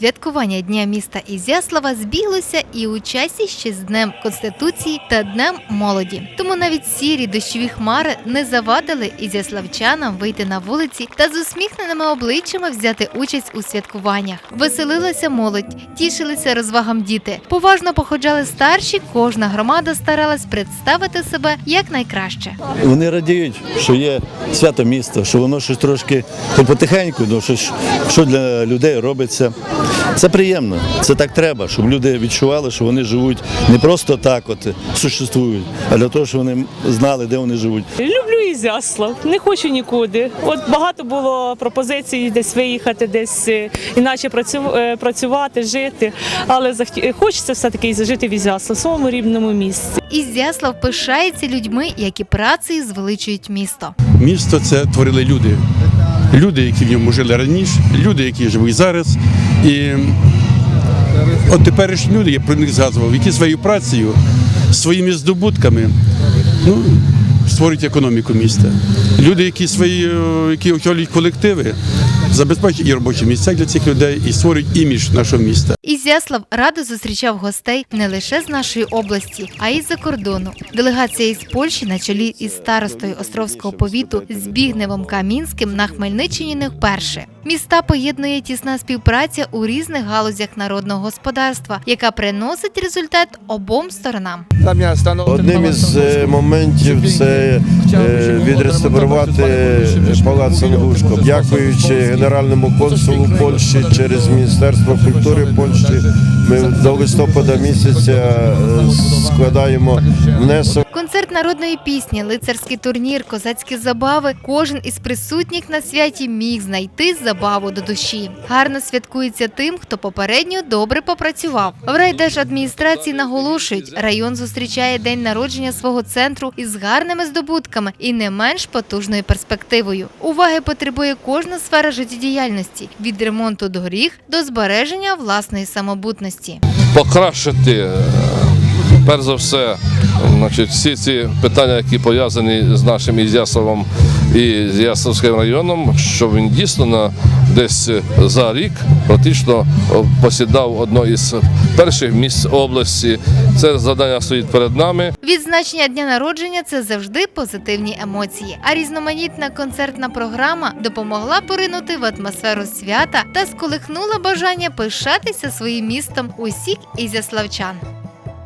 Святкування Дня міста Ізяслава збіглося і у часі ще з Днем Конституції та Днем молоді. Тому навіть сірі дощові хмари не завадили ізяславчанам вийти на вулиці та з усміхненими обличчями взяти участь у святкуваннях. Веселилася молодь, тішилися розвагам діти. Поважно походжали старші. Кожна громада старалась представити себе як найкраще. Вони радіють, що є свято міста, що воно щось трошки хоч потихеньку, ну, що для людей робиться. Це приємно, це так треба, щоб люди відчували, що вони живуть не просто так, от существують, а для того, щоб вони знали, де вони живуть. Люблю Ізяслав, не хочу нікуди. От багато було пропозицій десь виїхати, десь е, іначе працю- е, працювати, жити. Але хочеться все-таки жити в Ізяслав, в своєму рідному місці. Ізяслав пишається людьми, які працею звеличують місто. Місто це творили люди. Люди, які в ньому жили раніше, люди, які живуть зараз. І от теперішні люди, я про них згадував, які своєю працею, своїми здобутками ну, створюють економіку міста. Люди, які свої, е, які очолюють колективи, забезпечують і робочі місця для цих людей і створюють імідж нашого міста. Ізяслав радо зустрічав гостей не лише з нашої області, а й з-за кордону. Делегація із Польщі на чолі із старостою Островського повіту Збігневом Камінським на Хмельниччині не вперше. Міста поєднує тісна співпраця у різних галузях народного господарства, яка приносить результат обом сторонам. Одним із е, моментів це е, відреставрувати палац Ангушко. Дякуючи генеральному консулу Польщі через Міністерство культури Польщі, ми до листопада місяця е, складаємо внесок. Концерт народної пісні, лицарський турнір, козацькі забави. Кожен із присутніх на святі міг знайти забаву до душі. Гарно святкується тим, хто попередньо добре попрацював. В райдержадміністрації наголошують, район зустрічає день народження свого центру із гарними здобутками і не менш потужною перспективою. Уваги потребує кожна сфера життєдіяльності від ремонту доріг до збереження власної самобутності. покращити е, перш за все значить, всі ці питання, які пов'язані з нашим Ізяславом і з Яславським районом, щоб він дійсно на десь за рік практично посідав одно із перших місць області. Це завдання стоїть перед нами. Відзначення дня народження це завжди позитивні емоції. А різноманітна концертна програма допомогла поринути в атмосферу свята та сколихнула бажання пишатися своїм містом усіх ізяславчан.